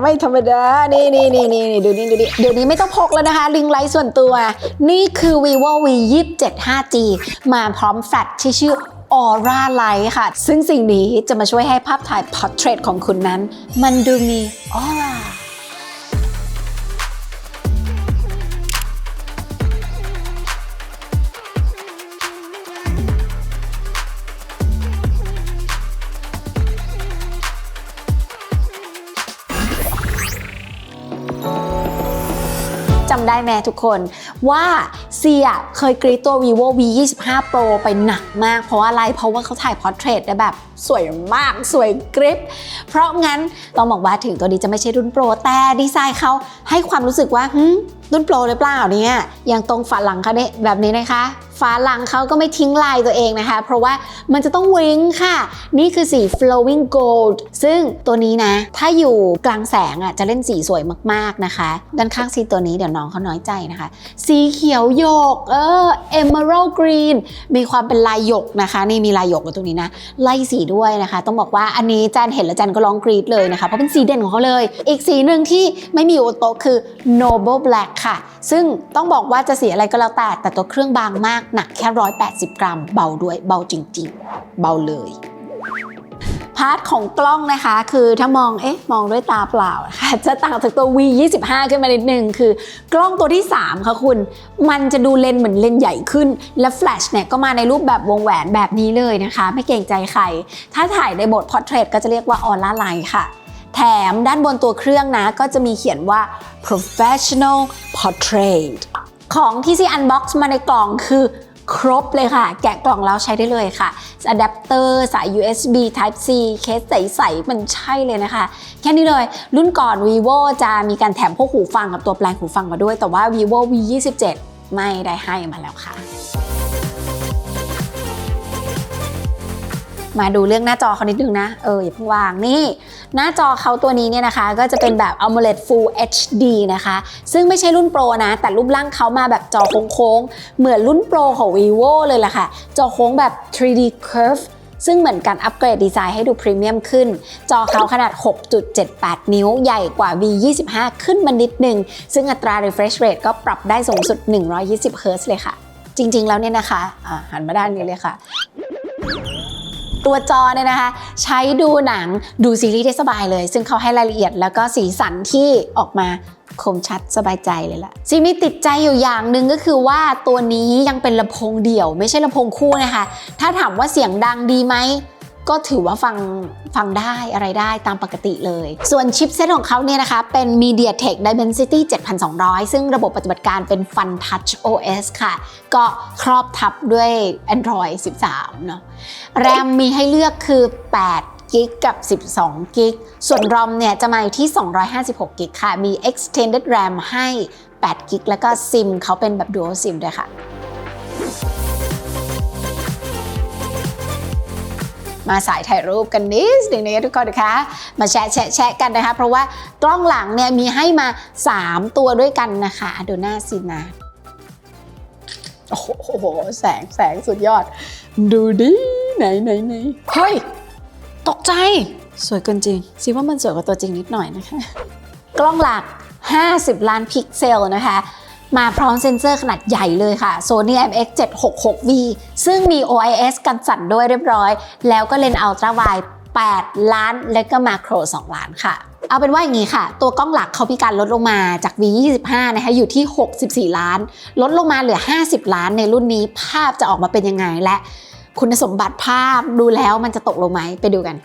ไม่ธรรมดา นี่นี่นี่นี่ดูนี่ดูนี่เดี๋ยวนี้ไม่ต้องพกแล้วนะคะ ลิงไลท์ส่วนตัว นี่คือ vivo v 2 7 5g มาพร้อมแฟลชที่ชื่อ Aura Light ค่ะ ซึ่งสิ่งนี้จะมาช่วยให้ภาพถ่าย portrait ของคุณนั้น มันดูมี aura จำ ได้ไหมทุกคน ว่าเซียเคยกรีตัว vivo v 2 5 pro ไปหนักมาก เพราะอะไร เพราะว่าเขาถ่ายพอร์เทรตได้แบบสวยมาก สวยกริป เพราะงั้นต้องบอกว่าถึงตัวนี้จะไม่ใช่รุ่นโปร แต่ดีไซน์เขาให้ความรู้สึกว่ารุ่นโปรหรือเปล่าเนี่ยอยังตรงฝาหลังเขาเนี่ยแบบนี้นะคะฝาหลังเขาก็ไม่ทิ้งลายตัวเองนะคะ เพราะว่ามันจะต้องวิงค่ะ นี่คือสี flowing gold ซึ่งตัวนี้นะ ถ้าอยู่กลางแสงอะจะเล่นสีสวยมากๆนะคะ ด้านข้างสีตัวนี้เดี๋ยวน้องเขาน้อยใจนะคะ สีเขียวหยก เออ emerald green มีความเป็นลายหยกนะคะ นี่มีลายหยกอยู่ตรงนี้นะ ไล่สีด้วยนะคะ ต้องบอกว่าอันนี้จันเห็นแล้วจันก็ร้องกรี๊ดเลยนะคะ เพราะเป็นสีเด่นของเขาเลย อีกสีหนึ่งที่ไม่มีอยู่บนโต๊ะคือ noble black ค่ะ ซึ่งต้องบอกว่าจะสีอะไรก็แล้วแต่ แต่ตัวเครื่องบางมาก หนักแค่ 180 กรัม เบาด้วย เบาจริง ๆ เบาเลย พาร์ทของกล้องนะคะ คือถ้ามองเอ๊ะมองด้วยตาเปล่านะคะจะต่างจากตัว V 25ขึ้นมานิดนึงคือกล้องตัวที่ 3 ค่ะคุณ มันจะดูเลนเหมือนเลนใหญ่ขึ้น และแฟลชเนี่ยก็มาในรูปแบบวงแหวนแบบนี้เลยนะคะ ไม่เกรงใจใคร ถ้าถ่ายในโหมด Portrait ก็จะเรียกว่า Aura Light ค่ะ แถมด้านบนตัวเครื่องนะ ก็จะมีเขียนว่า professional portrait ของที่ซี unbox มาในกล่องคือ ครบเลยค่ะ แกะกล่องแล้วใช้ได้เลยค่ะอะแดปเตอร์สาย USB Type C เคสใสๆมันใช่เลยนะคะ แค่นี้เลย รุ่นก่อน vivo จะมีการแถมพวกหูฟังกับตัวแปลงหูฟังมาด้วย แต่ว่า vivo v 27ไม่ได้ให้มาแล้วค่ะ มาดูเรื่องหน้าจอเขานิดนึงนะ เอออย่าเพิ่งวางนี่ หน้าจอเขาตัวนี้เนี่ยนะคะ ก็จะเป็นแบบ AMOLED Full HD นะคะ ซึ่งไม่ใช่รุ่นโปรนะ แต่รูปร่างเขามาแบบจอโค้งๆ เหมือนรุ่นโปรของ vivo เลยล่ะค่ะ จอโค้งแบบ 3D curve ซึ่งเหมือนกันอัปเกรดดีไซน์ให้ดูพรีเมียมขึ้น จอเขาขนาด 6.78 นิ้ว ใหญ่กว่า V25 ขึ้นมานิดนึง ซึ่งอัตรา refresh rate ก็ปรับได้สูงสุด 120 Hz เลยค่ะ จริง ๆ แล้วเนี่ยนะคะอะหันมาด้านนี้เลยค่ะ ตัวจอเนี่ยนะคะ ใช้ดูหนังดูซีรีส์ได้สบายเลย ซึ่งเขาให้รายละเอียดแล้วก็สีสันที่ออกมาคมชัดสบายใจเลยล่ะซีมีติดใจอยู่อย่างหนึ่งก็คือว่าตัวนี้ยังเป็นลำโพงเดี่ยว ไม่ใช่ลำโพงคู่นะคะ ถ้าถามว่าเสียงดังดีไหม ก็ถือว่าฟังฟังได้อะไรได้ตามปกติเลย ส่วนชิปเซตของเขาเนี่ยนะคะ เป็น MediaTek Dimensity 7200 ซึ่งระบบปฏิบัติการเป็น Fun Touch OS ค่ะ ก็ครอบทับด้วย Android 13 เนาะแรมมีให้เลือกคือ 8กิกกับ 12 กิก ส่วน ROM เนี่ยจะมาอยู่ที่ 256 กิกค่ะ มี extended RAM ให้ 8 กิก แล้วก็ซิมเขาเป็นแบบ dual SIM ด้วยค่ะ มาสายถ่ายรูปกันนิดหนึ่งนะคะทุกคนนะคะ มาแชะแชะแชะกันนะคะ เพราะว่ากล้องหลังเนี่ยมีให้มา 3 ตัวด้วยกันนะคะอะดูหน้าสินะโอ้โห แสงแสงสุดยอด ดูดิไหนไหนไหนเฮ้ย ตกใจ สวยเกินจริงซิว่ามันสวยกว่าตัวจริงนิดหน่อยนะคะ กล้องหลัก 50 ล้านพิกเซลนะคะ มาพร้อมเซ็นเซอร์ขนาดใหญ่เลยค่ะ Sony IMX 766V ซึ่งมี OIS กันสั่นด้วยเรียบร้อย แล้วก็เลนส์ Ultra Wide 8ล้าน และก็มาโคร 2 ล้านค่ะเอาเป็นว่าอย่างนี้ค่ะ ตัวกล้องหลักเขามีการลดลงมาจาก V25 นะคะอยู่ที่ 64 ล้าน ลดลงมาเหลือ 50 ล้านในรุ่นนี้ภาพจะออกมาเป็นยังไงและ คุณสมบัติภาพดูแล้วมันจะตกลงไหมไปดูกัน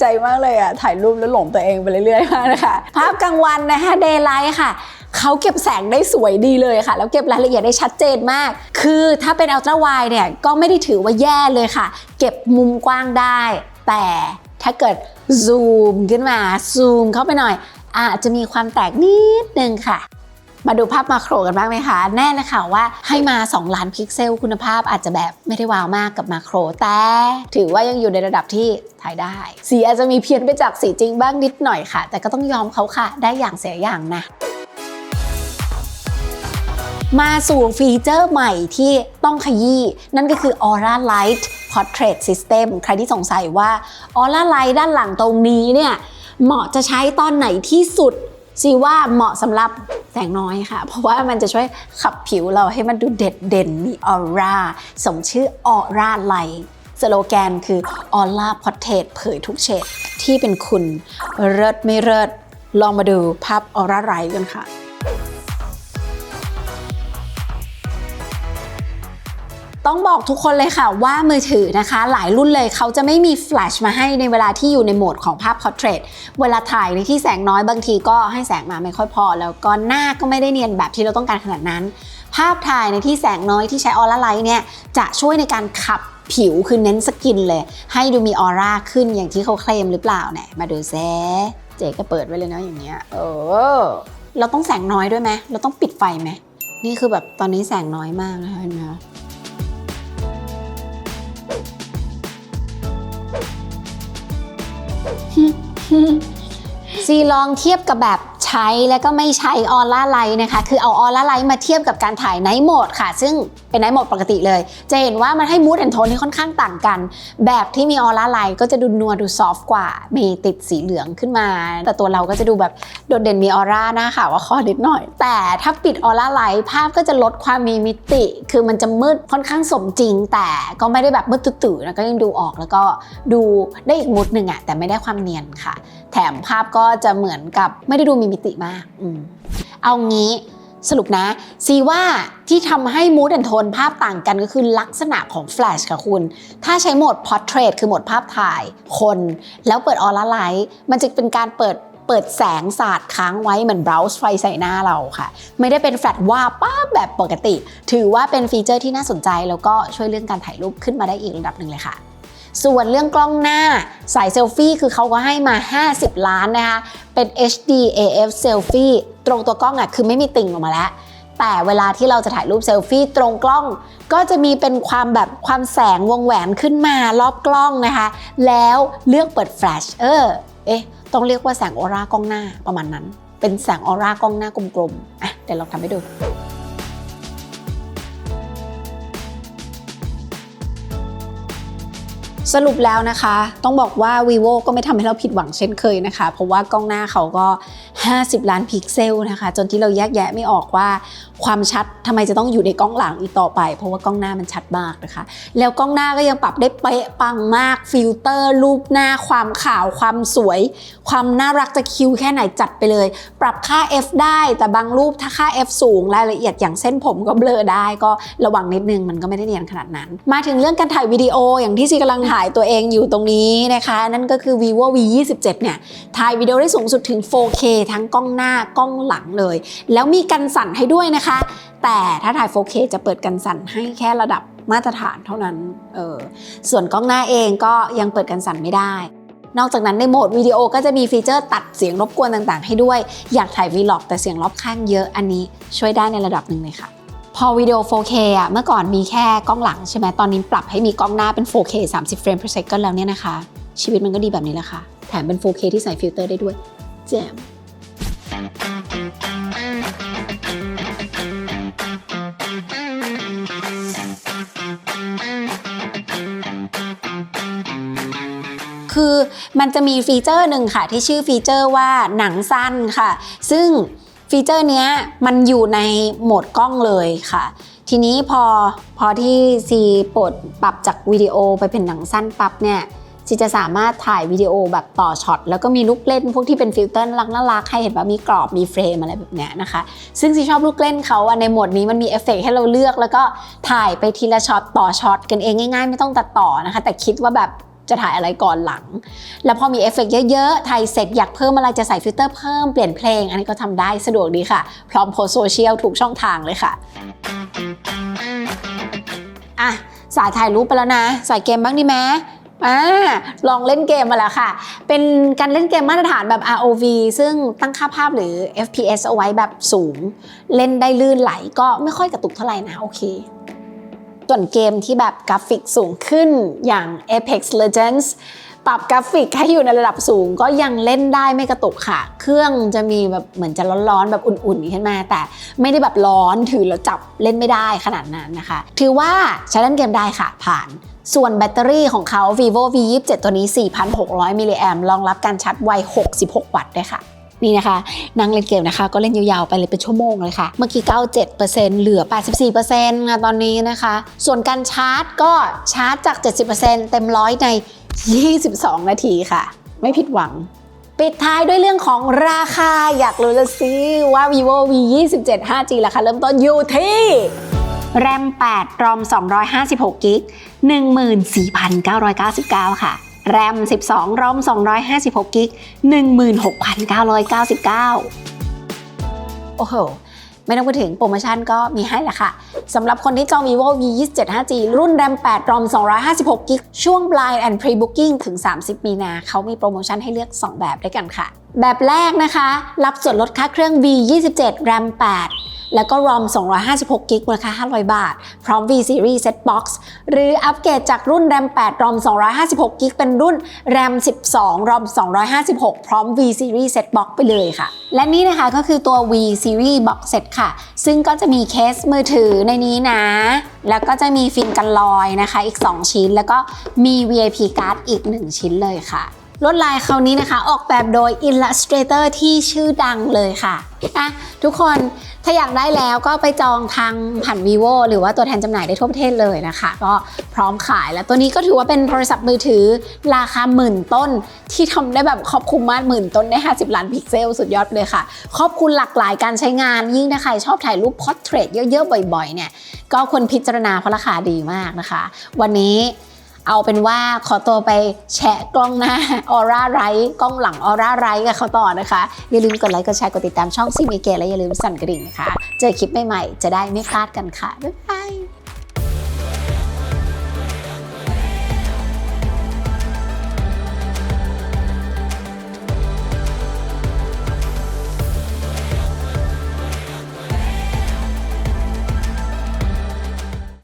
ใจมากเลยอะถ่ายรูปแล้วหลงตัวเองไปเรื่อยๆมากนะคะภาพกลางวันนะคะเดย์ไลท์ค่ะเขาเก็บแสงได้สวยดีเลยค่ะ แล้วเก็บรายละเอียดได้ชัดเจนมาก คือถ้าเป็นอัลตร้าไวเนี่ยก็ไม่ได้ถือว่าแย่เลยค่ะ เก็บมุมกว้างได้ แต่ถ้าเกิดซูมขึ้นมาซูมเข้าไปหน่อยอาจจะมีความแตกนิดนึงค่ะ มาดูภาพมาโครกันบ้างไหมคะ แน่เลยค่ะว่าให้มา 2 ล้านพิกเซลคุณภาพอาจจะแบบไม่ได้ว้าวมากกับมาโคร แต่ถือว่ายังอยู่ในระดับที่ถ่ายได้ สีอาจจะมีเพี้ยนไปจากสีจริงบ้างนิดหน่อยค่ะ แต่ก็ต้องยอมเขาค่ะ ได้อย่างเสียอย่างนะมาสู่ฟีเจอร์ใหม่ที่ต้องขยี้นั่นก็คือ Aura Light Portrait System ใครที่สงสัยว่า Aura Light ด้านหลังตรงนี้เนี่ย เหมาะจะใช้ตอนไหนที่สุด ซีว่าเหมาะสำหรับแสงน้อยค่ะ เพราะว่ามันจะช่วยขับผิวเราให้มันดูเด็ดเด่นมีออร่าสมชื่อออร่าไลสโลแกนคือออร่าพอดเทศเผยทุกเฉดที่เป็นคุณเลิศไม่เลิศลองมาดูภาพออร่าไลกันค่ะ ต้องบอกทุกคนเลยค่ะว่ามือถือนะคะ หลายรุ่นเลยเขาจะไม่มีแฟลชมาให้ในเวลาที่อยู่ในโหมดของภาพ Portrait เวลาถ่ายในที่แสงน้อยบางทีก็ให้แสงมาไม่ค่อยพอ แล้วก็หน้าก็ไม่ได้เนียนแบบที่เราต้องการขนาดนั้น ภาพถ่ายในที่แสงน้อยที่ใช้ออร่าไลท์เนี่ยจะช่วยในการขับผิวคือเน้นสกินเลย ให้ดูมีออร่าขึ้นอย่างที่เขาเคลมหรือเปล่าเนี่ยมาดูแซเจ๊ก็เปิดไว้เลยนะอย่างเงี้ยเออเราต้องแสงน้อยด้วยไหมเราต้องปิดไฟไหมนี่คือแบบตอนนี้แสงน้อยมากนะคะเห็นไหม ซีลองเทียบกับแบบ ใช้แล้วก็ไม่ใช้ออร่าไลท์นะคะ คือเอาออร่าไลท์มาเทียบกับการถ่ายไนท์โหมดค่ะ ซึ่งเป็นไนท์โหมดปกติเลย จะเห็นว่ามันให้มูดแอนโทนที่ค่อนข้างต่างกัน แบบที่มีออร่าไลท์ก็จะดูนัวดูซอฟต์กว่า มีติดสีเหลืองขึ้นมา แต่ตัวเราก็จะดูแบบโดดเด่นมีออร่าหน้าขาวว่าคอนิดหน่อย แต่ถ้าปิดออร่าไลท์ภาพก็จะลดความมีมิติ คือมันจะมืดค่อนข้างสมจริง แต่ก็ไม่ได้แบบมืดตื่ๆนะก็ยังดูออกแล้วก็ดูได้อีกมูดหนึ่งอะแต่ไม่ได้ความเนียนค่ะ แถมภาพก็จะเหมือนกับไม่ได้ดูมีมิติมากอเอางี้สรุปนะซีว่าที่ทำให้มูดแอนโทนภาพต่างกันก็คือลักษณะของแฟลชค่ะคุณ ถ้าใช้โหมด Portrait คือโหมดภาพถ่ายคน แล้วเปิดออร่าไลท์มันจะเป็นการเปิดเปิดแสงสาดค้างไว้เหมือนเบราว์ไฟใส่หน้าเราค่ะ ไม่ได้เป็นแฟลชว่าบป้าแบบปกติ ถือว่าเป็นฟีเจอร์ที่น่าสนใจแล้วก็ช่วยเรื่องการถ่ายรูปขึ้นมาได้อีกระดับหนึ่งเลยค่ะ ส่วนเรื่องกล้องหน้าสายเซลฟี่คือเขาก็ให้มา 50 ล้านนะคะ เป็น HD AF Selfie ตรงตัวกล้องอะคือไม่มีติ่งออกมาแล้วแต่เวลาที่เราจะถ่ายรูปเซลฟี่ตรงกล้อง ก็จะมีเป็นความแบบความแสงวงแหวนขึ้นมารอบกล้องนะคะ แล้วเลือกเปิดแฟลชเออเอ๊ะต้องเรียกว่าแสงออร่ากล้องหน้าประมาณนั้น เป็นแสงออร่ากล้องหน้ากลมๆอะเดี๋ยวลองทำให้ดู สรุปแล้วนะคะ ต้องบอกว่า vivo ก็ไม่ทำให้เราผิดหวังเช่นเคยนะคะ เพราะว่ากล้องหน้าเขาก็ 50 ล้านพิกเซลนะคะ จนที่เราแยกแยะไม่ออกว่า ความชัดทำไมจะต้องอยู่ในกล้องหลังอีกต่อไป เพราะว่ากล้องหน้ามันชัดมากนะคะ แล้วกล้องหน้าก็ยังปรับได้เป๊ะปังมากฟิลเตอร์ รูปหน้าความขาว ความสวย ความน่ารักจะคิวแค่ไหนจัดไปเลย ปรับค่า f ได้แต่บางรูปถ้าค่า f สูงรายละเอียดอย่างเส้นผมก็เบลอได้ก็ระวังนิดนึงมันก็ไม่ได้เนียนขนาดนั้น มาถึงเรื่องการถ่ายวิดีโออย่างที่ซีกำลังถ่ายตัวเองอยู่ตรงนี้นะคะ นั่นก็คือ vivo v 2 7เนี่ยถ่ายวิดีโอได้สูงสุดถึง 4K ทั้งกล้องหน้ากล้องหลังเลย แล้วมีกันสั่นให้ด้วยนะคะ แต่ถ้าถ่าย 4K จะเปิดกันสั่นให้แค่ระดับมาตรฐานเท่านั้นเออส่วนกล้องหน้าเองก็ยังเปิดกันสั่นไม่ได้ นอกจากนั้นในโหมดวิดีโอก็จะมีฟีเจอร์ตัดเสียงรบกวนต่างๆ ให้ด้วย อยากถ่ายวีล็อกแต่เสียงรอบข้างเยอะอันนี้ช่วยได้ในระดับหนึ่งเลยค่ะพอวิดีโอ 4K อะ เมื่อก่อนมีแค่กล้องหลังใช่ไหม ตอนนี้ปรับให้มีกล้องหน้าเป็น 4K 30 เฟรม per second แล้วเนี่ยนะคะ ชีวิตมันก็ดีแบบนี้แหละค่ะ แถมเป็น 4K ที่ใส่ฟิลเตอร์ได้ด้วย แจ่ม คือมันจะมีฟีเจอร์หนึ่งค่ะ ที่ชื่อฟีเจอร์ว่าหนังสั้นค่ะ ซึ่งฟีเจอร์เนี้ยมันอยู่ในโหมดกล้องเลยค่ะ ทีนี้พอพอที่ซีปลดปรับจากวิดีโอไปเป็นหนังสั้นปั๊บเนี่ยซีจะสามารถถ่ายวิดีโอแบบต่อช็อตแล้วก็มีลูกเล่นพวกที่เป็นฟิลเตอร์น่ารักน่ารักให้เห็นว่ามีกรอบมีเฟรมอะไรแบบเนี้ยนะคะ ซึ่งซีชอบลูกเล่นเขาอะในโหมดนี้มันมีเอฟเฟกต์ให้เราเลือก แล้วก็ถ่ายไปทีละช็อตต่อช็อตกันเองง่าย ๆ ไม่ต้องตัดต่อนะคะ แต่คิดว่าแบบ จะถ่ายอะไรก่อนหลัง แล้วพอมีเอฟเฟกต์เยอะๆถ่ายเสร็จอยากเพิ่มอะไรจะใส่ฟิลเตอร์เพิ่มเปลี่ยนเพลง อันนี้ก็ทำได้สะดวกดีค่ะ พร้อมโพสโซเชียลทุกช่องทางเลยค่ะอะสายถ่ายรูปไปแล้วนะสายเกมบ้างดีไหมอ่าลองเล่นเกมมาแล้วค่ะ เป็นการเล่นเกมมาตรฐานแบบ ROV ซึ่งตั้งค่าภาพหรือ FPS เอาไว้แบบสูง เล่นได้ลื่นไหลก็ไม่ค่อยกระตุกเท่าไหร่นะ โอเค ส่วนเกมที่แบบกราฟิกสูงขึ้นอย่าง Apex Legends ปรับกราฟิกให้อยู่ในระดับสูงก็ยังเล่นได้ไม่กระตุกค่ะ เครื่องจะมีแบบเหมือนจะร้อนๆแบบอุ่นๆขึ้นมา แต่ไม่ได้แบบร้อนถือแล้วจับเล่นไม่ได้ขนาดนั้นนะคะ ถือว่าใช้เล่นเกมได้ค่ะผ่านส่วนแบตเตอรี่ของเขา vivo v 2 7ตัวนี้ 4,600 มิลลิแอมรองรับการชาร์จไว 66 วัตต์ด้ค่ะ นี่นะคะนั่งเล่นเกมนะคะ ก็เล่นยาวๆไปเลยเป็นชั่วโมงเลยค่ะ เมื่อกี้ 97%เหลือ 84%ค่ะตอนนี้นะคะ ส่วนการชาร์จก็ชาร์จจาก 70%เต็มร้อยใน 22 นาทีค่ะ ไม่ผิดหวังปิดท้ายด้วยเรื่องของราคาอยากรู้ละสิว่า vivo v 2 7 5g ราคาเริ่มต้นอยู่ที่แรม 8 รอม 256กิก14,999 ค่ะ แรม 12รอม256กิก16,999 โอ้โห ไม่ต้องพูดถึงโปรโมชั่นก็มีให้แหละค่ะสำหรับคนที่จอง vivo v 2 7 5g รุ่นแรม8รอม256กิกช่วง blind and pre booking ถึง 30 มีนาเขามีโปรโมชั่นให้เลือก 2 แบบด้วยกันค่ะ แบบแรกนะคะ รับส่วนลดค่าเครื่อง v 27 RAM 8 แล้วก็ ROM 256กิกมูลค่า 500 บาท พร้อม V Series Set Box หรืออัปเกรดจากรุ่น RAM 8 ROM 256กิกเป็นรุ่น RAM 12 ROM 256 พร้อม V Series Set Box ไปเลยค่ะ และนี่นะคะก็คือตัว V Series Box Set ค่ะ ซึ่งก็จะมีเคสมือถือในนี้นะ แล้วก็จะมีฟิล์มกันรอยนะคะ อีก 2 ชิ้น แล้วก็มี VIP card อีก 1 ชิ้นเลยค่ะ ลวดลายคราวนี้นะคะ ออกแบบโดย Illustrator ที่ชื่อดังเลยค่ะอะทุกคนถ้าอยากได้แล้วก็ไปจองทางผ่าน vivo หรือว่าตัวแทนจำหน่ายได้ทั่วประเทศเลยนะคะ ก็พร้อมขายแล้วตัวนี้ก็ถือว่าเป็นโทรศัพท์มือถือราคาหมื่นต้น ที่ทำได้แบบครอบคลุมมากหมื่นต้นได้ 50 ล้านพิกเซลสุดยอดเลยค่ะ ครอบคลุมหลากหลายการใช้งานยิ่งถ้าใครชอบถ่ายรูปพอร์เทรตเยอะๆบ่อยๆเนี่ยก็ควรพิจารณาเพราะราคาดีมากนะคะ วันนี้ เอาเป็นว่าขอตัวไปแชะกล้องหน้าออร่าไรกล้องหลังออร่าไรกับเขาต่อนะคะ อย่าลืมกดไลค์กดแชร์กดติดตามช่องซีมีเกและอย่าลืมสั่นกระดิ่งนะคะ เจอคลิปใหม่ๆ จะได้ไม่พลาดกันค่ะ บ๊ายบาย